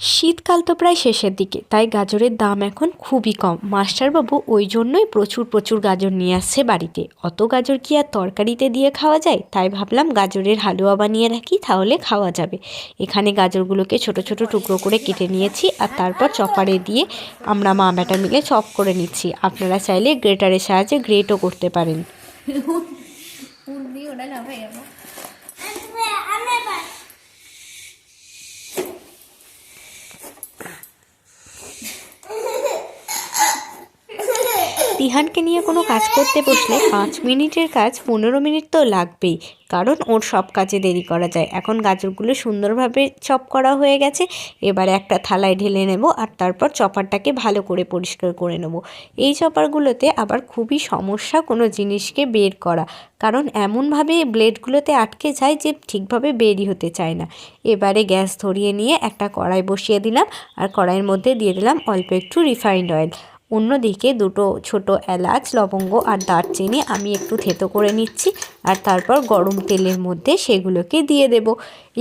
শীতকাল তো প্রায় শেষের দিকে, তাই গাজরের দাম এখন খুবই কম। মাস্টারবাবু ওই জন্যই প্রচুর প্রচুর গাজর নিয়ে আসছে বাড়িতে। অত গাজর কি আর তরকারিতে দিয়ে খাওয়া যায়? তাই ভাবলাম গাজরের হালুয়া বানিয়ে রাখি, তাহলে খাওয়া যাবে। এখানে গাজরগুলোকে ছোট ছোট টুকরো করে কেটে নিয়েছি আর তারপর চপারে দিয়ে আমরা মা বেটা মিলে চপ করে নিচ্ছি। আপনারা চাইলে গ্রেটারের সাহায্যে গ্রেটও করতে পারেন ফুল দিয়ে ওটা লাফাই যাব তিহানকে নিয়ে কোনো কাজ করতে বসলে পাঁচ মিনিটের কাজ পনেরো মিনিট তো লাগবেই। কারণ ওর সব কাজে দেরি করা যায়। এখন গাজরগুলো সুন্দরভাবে চপ করা হয়ে গেছে। এবারে একটা থালায় ঢেলে নেব আর তারপর চপারটাকে ভালো করে পরিষ্কার করে নেব। এই চপারগুলোতে আবার খুবই সমস্যা কোনো জিনিসকে বের করা। কারণ এমনভাবে ব্লেডগুলোতে আটকে যায় যে ঠিকভাবে বেরই হতে চায় না। এবারে গ্যাস ধরিয়ে নিয়ে একটা কড়াই বসিয়ে দিলাম আর কড়াইয়ের মধ্যে দিয়ে দিলাম অল্প একটু রিফাইন্ড অয়েল। অন্যদিকে দুটো ছোট এলাচ, লবঙ্গ আর দারচিনি আমি একটু থেতো করে নিচ্ছি আর তারপর গরম তেলের মধ্যে সেগুলোকে দিয়ে দেব।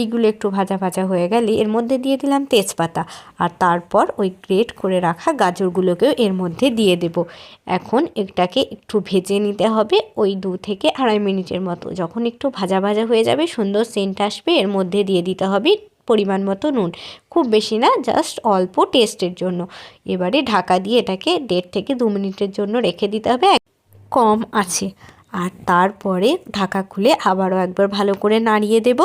এইগুলো একটু ভাজা ভাজা হয়ে গেলে এর মধ্যে দিয়ে দিলাম তেজপাতা আর তারপর ওই গ্রেট করে রাখা গাজরগুলোকেও এর মধ্যে দিয়ে দেব। এখন এটাকে একটু ভেজে নিতে হবে ওই দু থেকে আড়াই মিনিটের মতো। যখন একটু ভাজা ভাজা হয়ে যাবে সুন্দর সেন্ট আসবে, এর মধ্যে দিয়ে দিতে হবে পরিমাণ মতো নুন। খুব বেশি না জাস্ট অল্প টেস্টের জন্য। এবারে ঢাকা দিয়ে এটাকে দেড় থেকে দু মিনিটের জন্য রেখে দিতে হবে কম আছে। আর তারপরে ঢাকা খুলে আবারও একবার ভালো করে নাড়িয়ে দেব।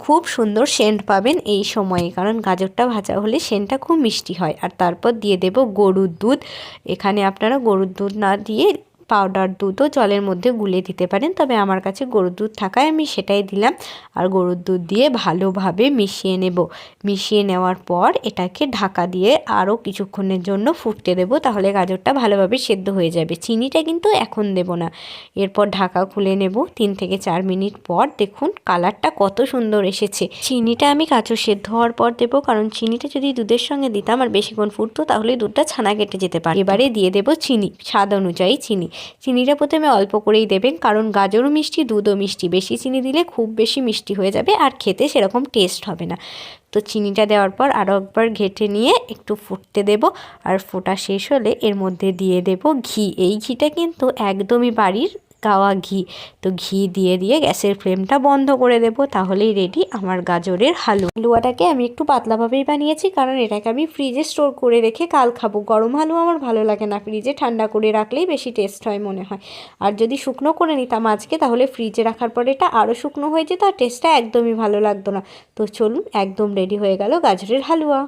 খুব সুন্দর সেন্ট পাবেন এই সময়ে, কারণ গাজরটা ভাজা হলে সেন্টটা খুব মিষ্টি হয়। আর তারপর দিয়ে দেব গরুর দুধ। এখানে আপনারা গরুর দুধ না দিয়ে পাউডার দুধও জলের মধ্যে গুলে দিতে পারেন। তবে আমার কাছে গরুর দুধ থাকায় আমি সেটাই দিলাম। আর গরুর দুধ দিয়ে ভালোভাবে মিশিয়ে নেব। মিশিয়ে নেওয়ার পর এটাকে ঢাকা দিয়ে আরও কিছুক্ষণের জন্য ফুটতে দেবো। তাহলে গাজরটা ভালোভাবে সেদ্ধ হয়ে যাবে। চিনিটা কিন্তু এখন দেব না। এরপর ঢাকা খুলে নেব। তিন থেকে চার মিনিট পর দেখুন কালারটা কত সুন্দর এসেছে। চিনিটা আমি গাজর সেদ্ধ হওয়ার পর দেবো। কারণ চিনিটা যদি দুধের সঙ্গে দিতাম আর বেশিক্ষণ ফুটতো, তাহলে দুধটা ছানা কেটে যেতে পারে এবারে দিয়ে দেবো চিনি, স্বাদ অনুযায়ী চিনি। চিনিটা প্রথমে অল্প করেই দেবেন, কারণ গাজরও মিষ্টি দুধও মিষ্টি বেশি চিনি দিলে খুব বেশি মিষ্টি হয়ে যাবে আর খেতে সেরকম টেস্ট হবে না। তো চিনিটা দেওয়ার পর আরও একবার ঘেটে নিয়ে একটু ফুটতে দেব, আর ফোটা শেষ হলে এর মধ্যে দিয়ে দেব ঘি। এই ঘিটা কিন্তু একদমই বাড়ির গাওয়া ঘি। তো ঘি দিয়ে দিয়ে গ্যাসের ফ্লেমটা বন্ধ করে দেব, তাহলেই রেডি আমার গাজরের হালুয়া। হালুয়াটাকে আমি একটু পাতলাভাবেই বানিয়েছি, কারণ এটাকে আমি ফ্রিজে স্টোর করে রেখে কাল খাব। গরম হালুয়া আমার ভালো লাগে না ফ্রিজে ঠান্ডা করে রাখলেই বেশি টেস্ট হয় মনে হয়। আর যদি শুকনো করে নিতাম আজকে, তাহলে ফ্রিজে রাখার পর এটা আরও শুকনো হয়ে যেত আর টেস্টটা একদমই ভালো লাগতো না। তো চলুন, একদম রেডি হয়ে গেল গাজরের হালুয়া।